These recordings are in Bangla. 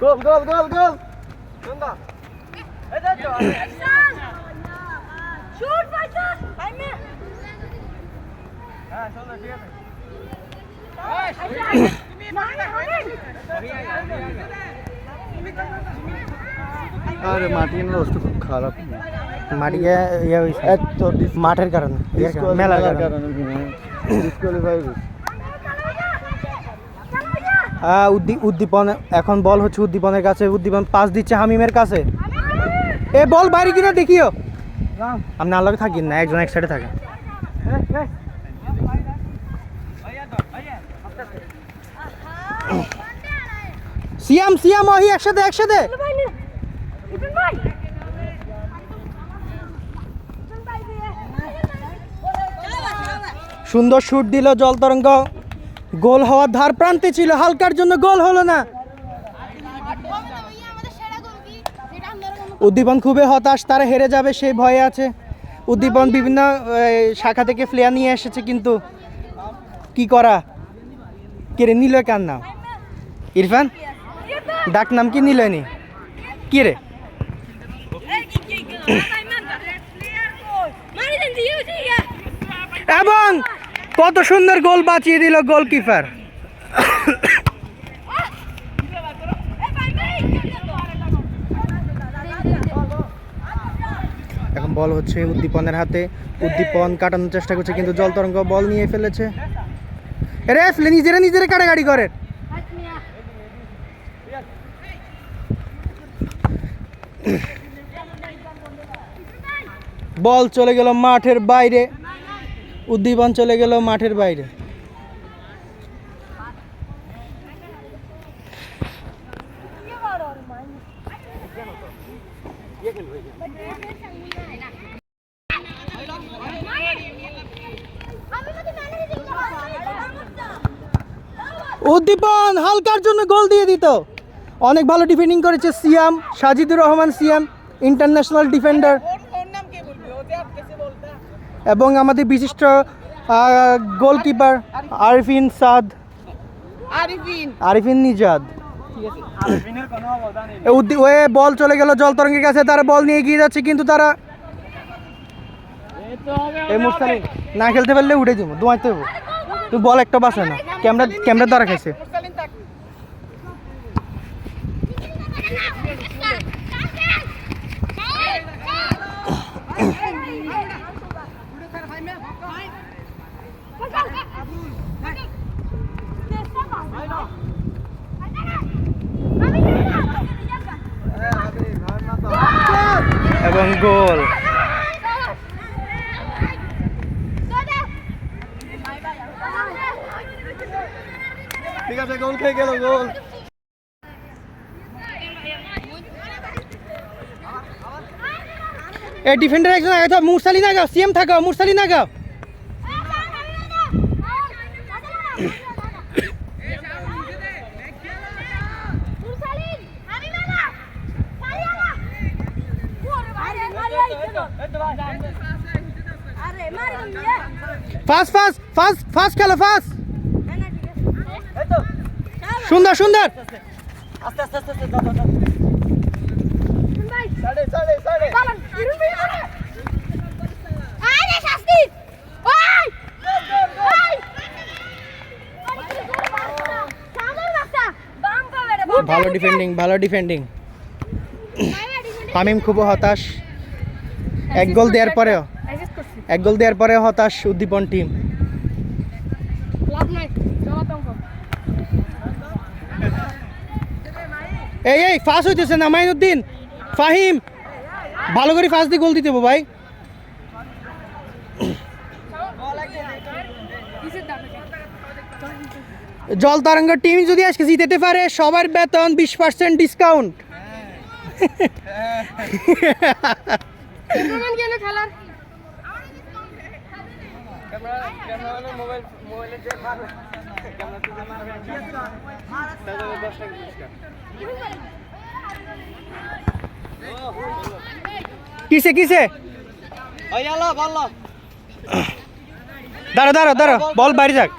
গোল গোল গোল গোল সুন্দর Shoot, fighter! I'm in! হ্যাঁ সুন্দর ঠিক আছে আরে মার্টিন রোস্ট খুব খারাপ মাটি ইয়ে হয়েছে। এত মাঠের কারণে ইয়ের কারণে, মেলার কারণে উদ্দী- উদ্দীপন এখন বল হচ্ছে উদ্দীপনের কাছে। উদ্দীপন পাস দিচ্ছে হামিমের কাছে। এ বল বাইরে কিনা দেখিও। আপনি আল্লাহকে থাকেন না একজন এক সাইডে থাকে। সিয়াম সিয়াম ওহি একসাথে একসাথে। সুন্দর শুট দিল জল তরঙ্গ। গোল হওয়ার ধার প্রান্তে ছিল হালকার জন্য গোল হলো না। উদ্দীপন খুবই হতাশ তারা হেরে যাবে সেই ভয়ে আছে। উদ্দীপন বিভিন্ন শাখা থেকে প্লেয়ার নিয়ে এসেছে কিন্তু কি করা? কে রে নিল কার নাম? ইরফান? ডাক নাম কি নিলেনি কি রে? এবং কত সুন্দর গোল বাঁচিয়ে দিল গোলকিপার। এখন বল হচ্ছে উদ্দীপনের হাতে। উদ্দীপন কাটানোর চেষ্টা করছে, কিন্তু জল তরঙ্গ বল নিয়ে ফেলেছে। রে ফেলে নিজেরা নিজেরা কাটাকাটি করে। বল চলে গেল মাঠের বাইরে। উদ্দীপন চলে গেল মাঠের বাইরে। উদ্দীপন হালকার জন্য গোল দিয়ে দিত। অনেক ভালো ডিফেন্ডিং করেছে সিয়াম, সাজিদুর রহমান সিয়াম ইন্টারন্যাশনাল ডিফেন্ডার এবং আমাদের বিশিষ্ট গোলকিপার আরিফিন সাদ। আরিফিন। আরিফিন নিজাদ। ওয়ে বল চলে গেল জল তরঙ্গের কাছে তারা বল নিয়ে এগিয়ে যাচ্ছে কিন্তু তারা এই না খেলতে পারলে উঠে দিব দোয়াইতে হব তুই বল একটা বাসে না ক্যামেরা ক্যামেরা দ্বারা খাইছে এবং গোল ঠিক আছে গোল খেয়ে গেল গোল এ ডিফেন্ডার একজন আগে থাক মুরসালি না গাও সিএম থাকাও মুরসালি না গাও ফাস্ট ফাস্ট ফাস্ট ফাস্ট খেলো ফাস্ট সুন্দর সুন্দর। আস্তে আস্তে আস্তে। ভালো ডিফেন্ডিং ভালো ডিফেন্ডিং তামিম খুব হতাশ। এক গোল দেওয়ার পরেও এক গোল দেওয়ার পরেও হতাশ উদ্দীপন টিম এই এই ফাঁস হইতেছে না মাইনুদ্দিন। ফাহিম ভালো করে ফাঁস দিয়ে গোল দিতে ভাই। জল তরঙ্গ টিম যদি আজকে জিতেতে পারে সবার বেতন বিশ পার্সেন্ট ডিসকাউন্ট মোবাইল কিসে কিসে? দাঁড়ো দাঁড়ো দাঁড়ো বল বাইরে যাক।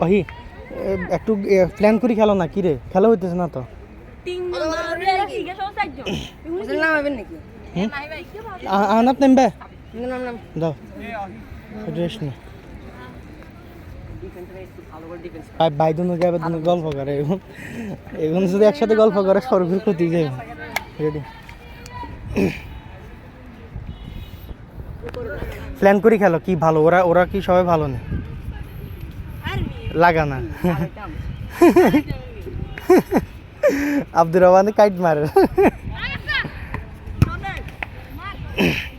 বল একটু প্ল্যান করে খেলো না কি রে? খেলা হইতেছে না তো। আনাত নেমবে? ভাই দুনো যাবে দুনো গল্প করে এখন এখন যদি একসাথে গল্প করে, সর্বের ক্ষতি যাবে। রেডি প্ল্যান করি খেলো, কি ভালো, ওরা ওরা কি সবাই ভালো না? লাগা না। আব্দুর রহমান কাইট মারে।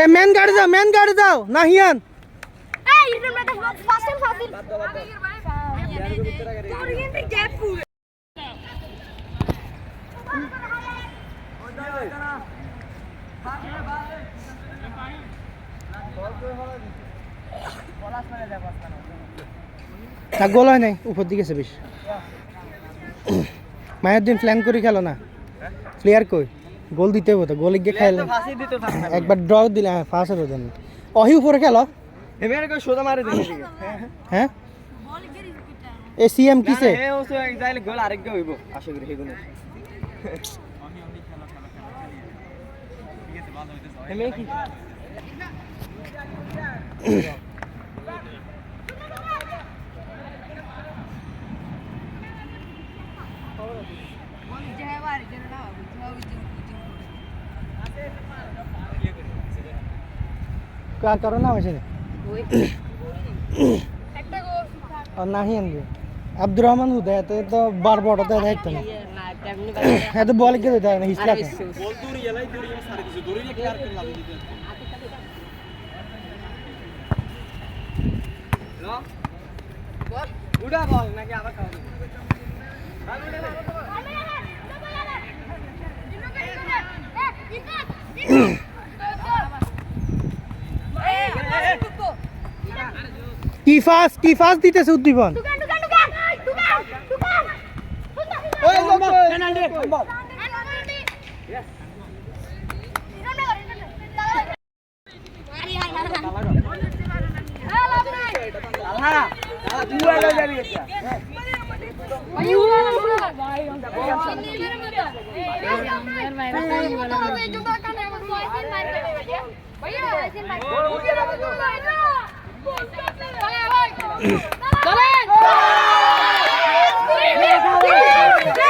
এ মেন গাড়ি যাও মেন গাড়ি যাও নাহিয়ান। তা গোল হয় নাই উপর দিকে বেশ। মায়ের দিন প্ল্যান করে খেলো না। প্লেয়ার কই? গোল দিতে হবে তো গোল গিয়ে খেলে ফাঁসি দিতে থাক না একবার ড্র দিলে হ্যাঁ ফার্স্ট হতো জন্য অহি উপরে খেলো। এবারে কই সোজা মারে দিন হ্যাঁ? এ সিএম কিসে হে ওসে যাইলে গোল আরেকটা হইব। আশা করি হেগুনে এমে কি? কার কারও নাম আছে নাহিয়ান গে আব্দুর রহমান হুদা এত তো বার বড় তো দেখতো না। এত বল কে? দিতে না হিসলা উড়া বল নাকি আবার খাওয়া কি ফাস কি ফাস দিতেছে উদ্দীপন? ওই লোক পেনাল্টি বল আলহা তুই আগে যাবি এটা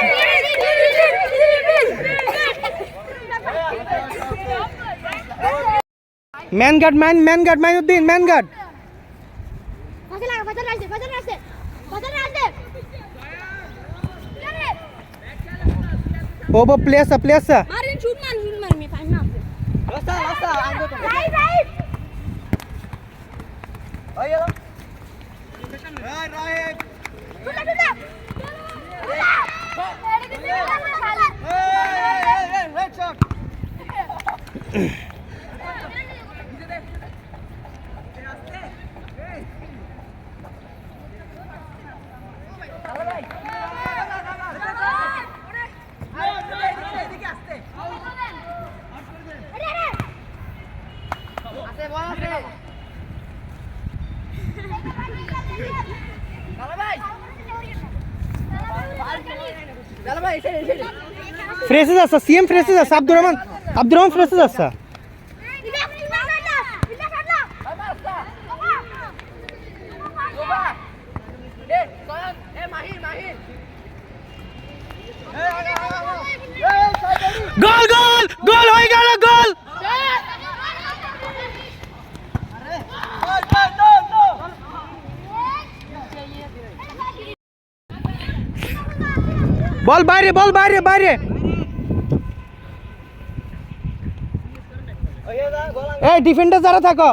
man guard man man guard Mainuddin man guard ও বো place place Marin shoot man, shoot man, me find out. রাস্তা রাস্তা আগে তো ওই फ्रेशच आसा सी एम फ्रेशच आसा अब्दुरमान अब्दुरमान फ्रेशच आसा गोल गोल गोल हो गया बॉल बारे बॉल बारे बारे এই ডিফেন্ডার যারা থাকো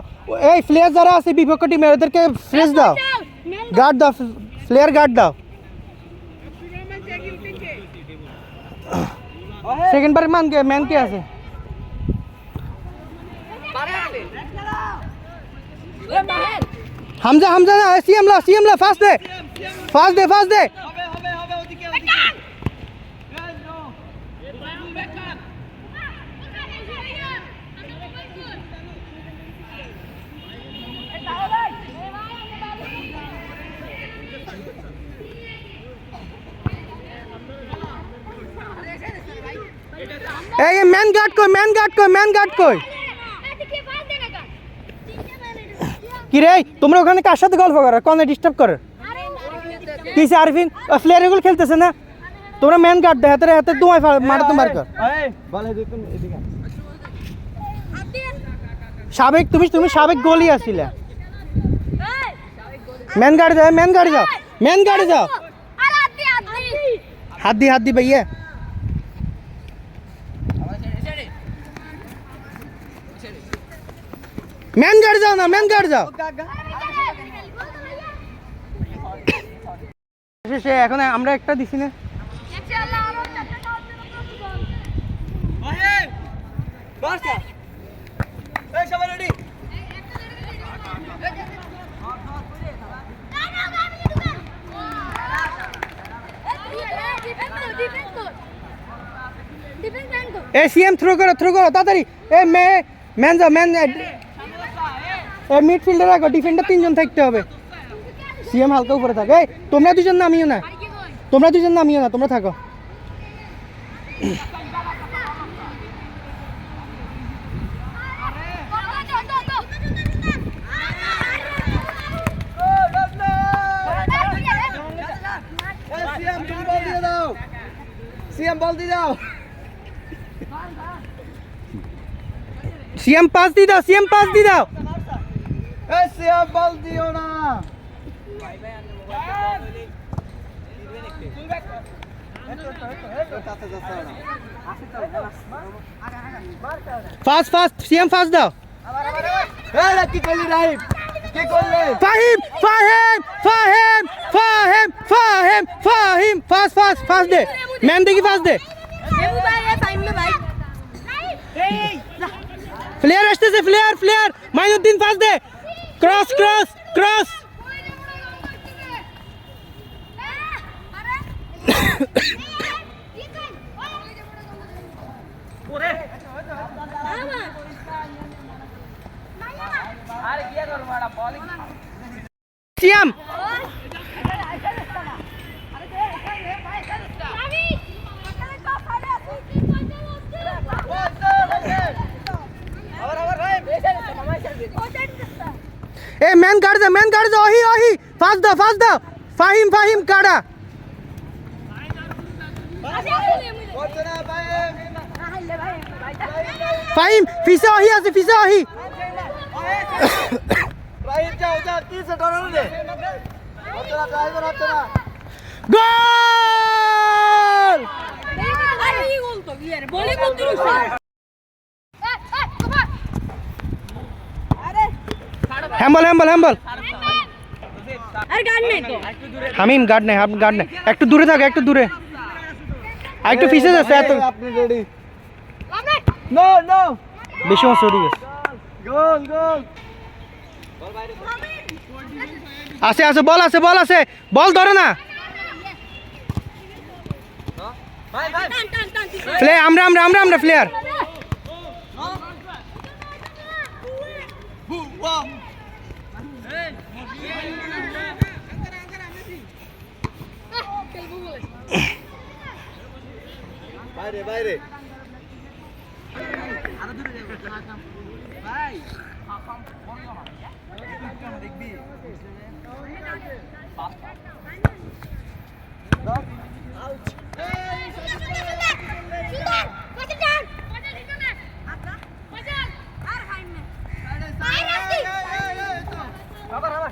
এই প্লেয়ার যারা আছে বিপক্ষ টিমে ওদেরকে ফ্রেশ দাও গার্ড দাও প্লেয়ার গার্ড দাও সেকেন্ড বারে মান কে ম্যান কে আছে হামজা হামজা না সিএম লা সিএম লা ফাস্ট দে ফাস্ট দে ফাস্ট দে হবে হবে হবে ওদিকে এই ম্যান গার্ড কই ম্যান গার্ড কই ম্যান গার্ড কই? কি রে তোমরা ওখানে কার সাথে গল্প করো? কোনে ডিস্টার্ব করো? কিসে আরফিন? প্লেয়ার এগুলো খেলতেছে না? তোমরা ম্যান গার্ড দে হাতে হাতে তোমায় মারা তোমার কর। সাবেক তুমি তুমি সাবেক গোলই আসছিলে ম্যান গাড়ি যাও ম্যান গাড়ি যাও। ম্যান গাড়ি যাও। হাত দি হাত দি ভাইয়া ম্যান গাড়ি যাও না ম্যান গাড়ি যাও সে এখন আমরা একটা দিছি না ওহে বাসা এই সবাই রেডি এ সিএম থ্রো করো থ্রো করো তাড়াতাড়ি এ মে ম্যান যাও ম্যান এ মিডফিল্ডে রাখো ডিফেন্ডার তিনজন থাকতে হবে। সিএম হালকা উপরে থাকো। এই তোমরা দুজন নামিও না। তোমরা দুজন নামিও না তোমরা থাকো। সিএম বল দিয়ে দাও। সিএম বল দিয়ে দাও সিএম পাস দি দাও সিএম পাস দি দাও এই সিএম বল দিও না। ফাস্ট ফাস্ট সিএম ফাস্ট দাও। কি করলি রাইম কি করলি? Fahim Fahim Fahim Fahim Fahim Fahim fast fast fast দে। ম্যান দেখি ফাস্ট দে। প্লেয়ার আসতেছে প্লেয়ার প্লেয়ার। মাইনুদ্দিন ফাস্ট দে। ক্রস ক্রস ক্রস সিএম আবার আবার রাইম এ ম্যান কাট দে ম্যান কাট দে ওহি ওহি ফাস্ট দাও ফাস্ট দাও ফাহিম ফাহিম কাটা বলছে না ভাই ফাহিম ফিসে ওহি আছে ফিসে ওহি রাইম যাও যাও কি সে ডরানো রে হচ্ছে না ড্রাইভার হচ্ছে না গোল বলি বন্ধু হ্যাম্বল হ্যাম্বল হ্যাম্বল আর গান নেই তো হামিম গার্ড নেই আপনি গার্ড নেই একটু দূরে থাকো একটু দূরে আর একটু ফিসে যাচ্ছে এত আপনি রেডি নো নো বেশি মাছ চড়ি গেছে গোল গোল আছে আছে বল আছে বল আছে বল ধরে না ভাই ভাই টান টান টান প্লে আমরা আমরা আমরা আমরা প্লেয়ার বু ওয়া বাইরে বাইরে আবার আবার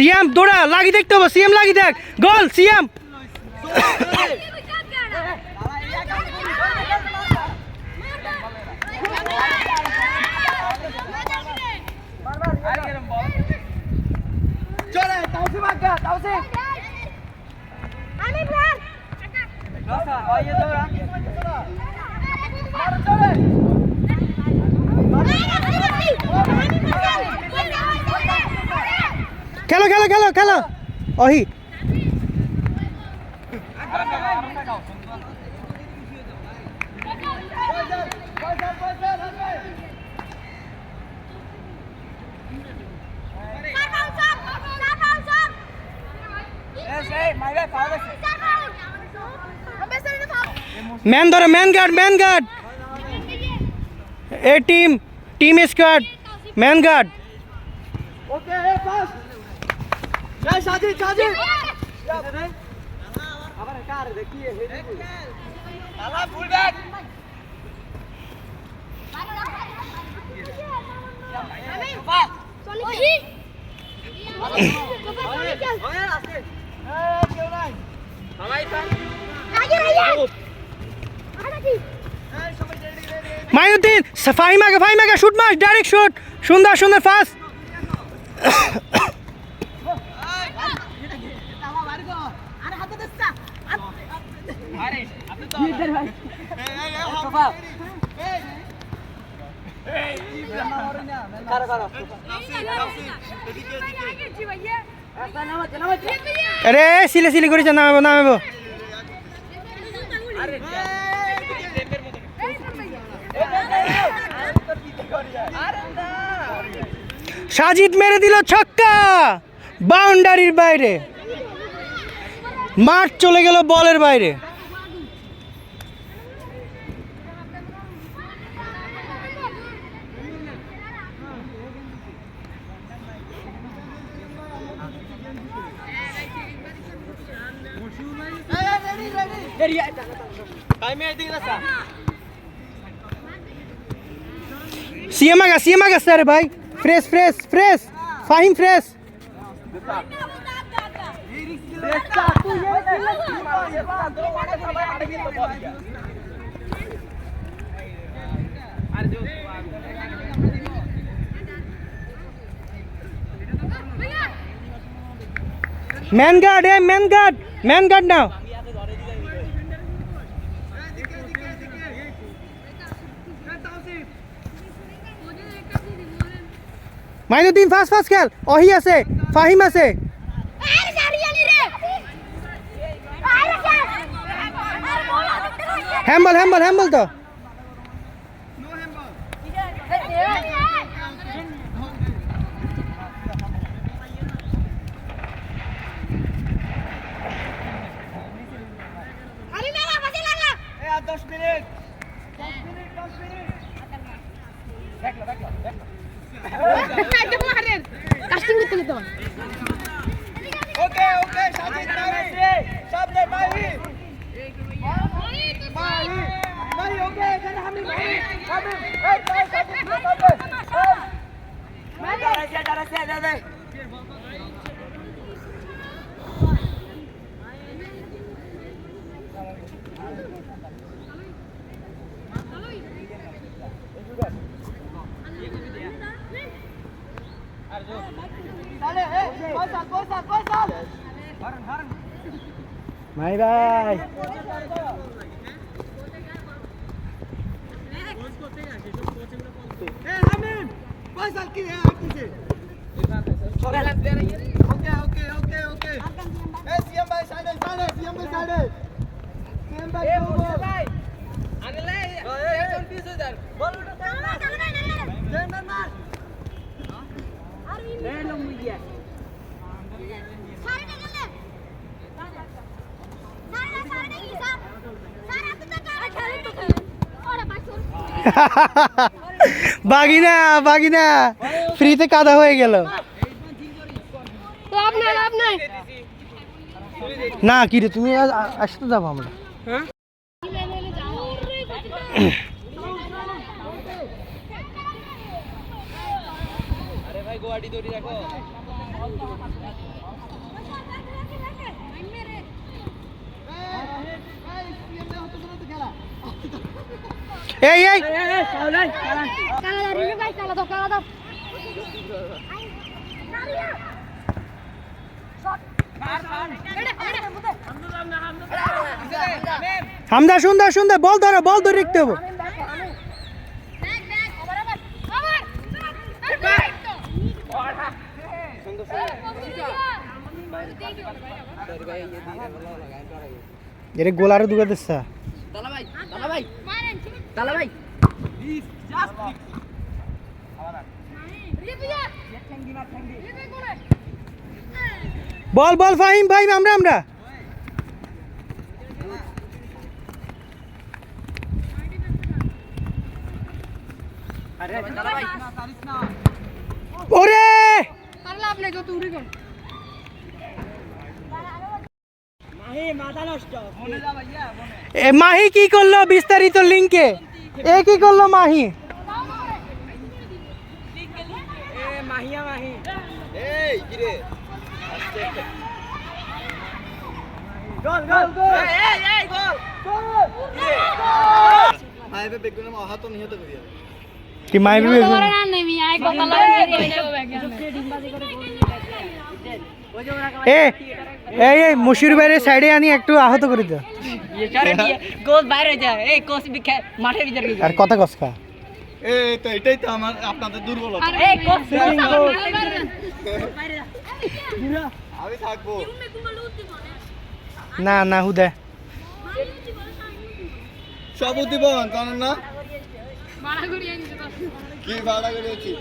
সিএম দৌড়া লাগি দেখতে হবে সিএম লাগি দেখ গোল সিএম চলে তাওসিফ আগা তাওসিফ আমি প্লেয়ার রাসা আইয়ে দৌড়া খেলো খেলো খেলো খেলো। অহি। এস এই মাইরে ফাউল আছে ম্যান ধরো ম্যান গার্ড ম্যান গার্ড এ team team squad man guard okay এ পাস জয় সাজিদ সাজিদ। আবার কার দেখি আলা ফুল ব্যাক এই মাইনুদ্দিন ফাহিম আগে ফাহিম আগে শুট মাস ডাইরেক্ট শুট সুন্দর সুন্দর ফাস্ট আরে সিলে সিলে করেছে নামাবো নামাবো। সাজিদ মেরে দিল ছক্কা, বাউন্ডারির বাইরে। মাঠ চলে গেল বলের বাইরে। सीएम आगा सीएम आगा सर भाई fresh fresh fresh fine fresh man guard है मैन गार्ड मैन गार्ड ना মাইনুদ্দিন ফার্স্ট ফার্স্ট খেল অহি আছে ফাহিম আছে হ্যাম্বল হ্যাম্বল হ্যাম্বল তো দশ মিনিট দশ মিনিট দশ মিনিট দেখলো দেখলো দেখলো દોડ ઓકે ઓકે સાજીદ માહી સાબને માહી માહી માહી ઓકે જરા હમી માહી સાબને એ સાજીદ સાબને એ મેં ડરસે ડરસે ડરસે Mày đây. पैसा की है आप मुझे ओके ओके ओके ओके ए सीएम भाई साइड साइड सीएम भाई साइड सीएम भाई ए मुझे भाई अनिल ए कौन पीस हो जा बोल उठो चलो चलो चलो चलो मार अरे ले लो मुझे বাগিনা বাগিনা ফ্রিতে কাদা হয়ে গেল। না কি রে তুমি আসতে যাব আমরা। আরে ভাই গোয়াটি দড়ি রাখো। এই এই। হামদা সুন্দর সুন্দর। বল ধরো, বল ধরে রাখতে হবে। এরে গোলারে দুগে দিচ্ছা বল বল ফাহিম ফাহিম আমরা আমরা। ওরে! লাভ নাই যত উড়ি কর এ মাহি কি করল বিস্তারিত লিঙ্কে এ কি করল মাহি কি রে গোল গোল গোল এই এই গোল আইবে বেগুনে এ এই এই মুশির বাইরের সাইডে আনি একটু আহত করে দাও। গোল বাইরে যায় এই বিখ্যাত মাঠের ভিতরে আর কথা কসকা এই তো এটাই তো আমার আপনাদের দুর্বলতা। এই কোচ আমি থাকব। না না হুদে। সব উদ্দীপন জানেন না? কি ভাড়া করেছি?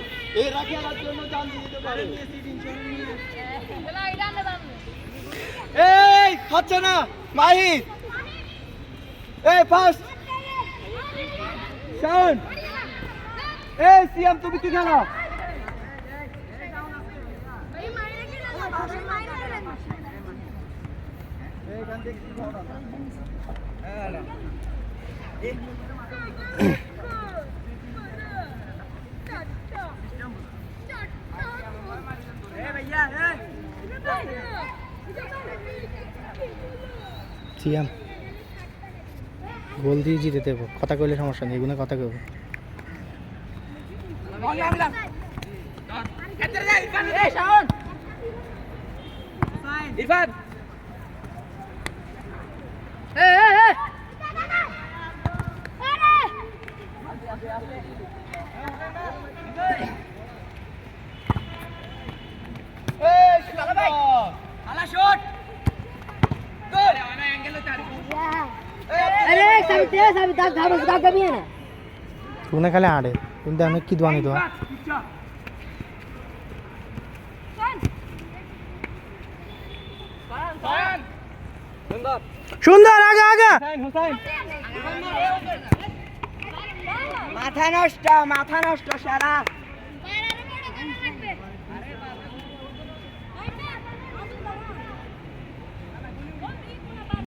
এই রাখি জন্য জান দিতে পারে এই হচ্ছে না মাহি এই ফার্স্ট শাউন এই সিএম তুমি কি খেলো? সিয়াম গোল দিয়ে জিতে দেবো। কথা কইলে সমস্যা নেই এগুলো কথা কইব। ইরফান এই সুন্দর আলা শট গোল अरे सभी तेरे सभी दाग धारो दाग कभी है ना তুই খালি আড়ে কিন্তু আমি কি দোয়ানি তো সুন্দর আগা আগা মাথা নষ্ট মাথা নষ্ট সারা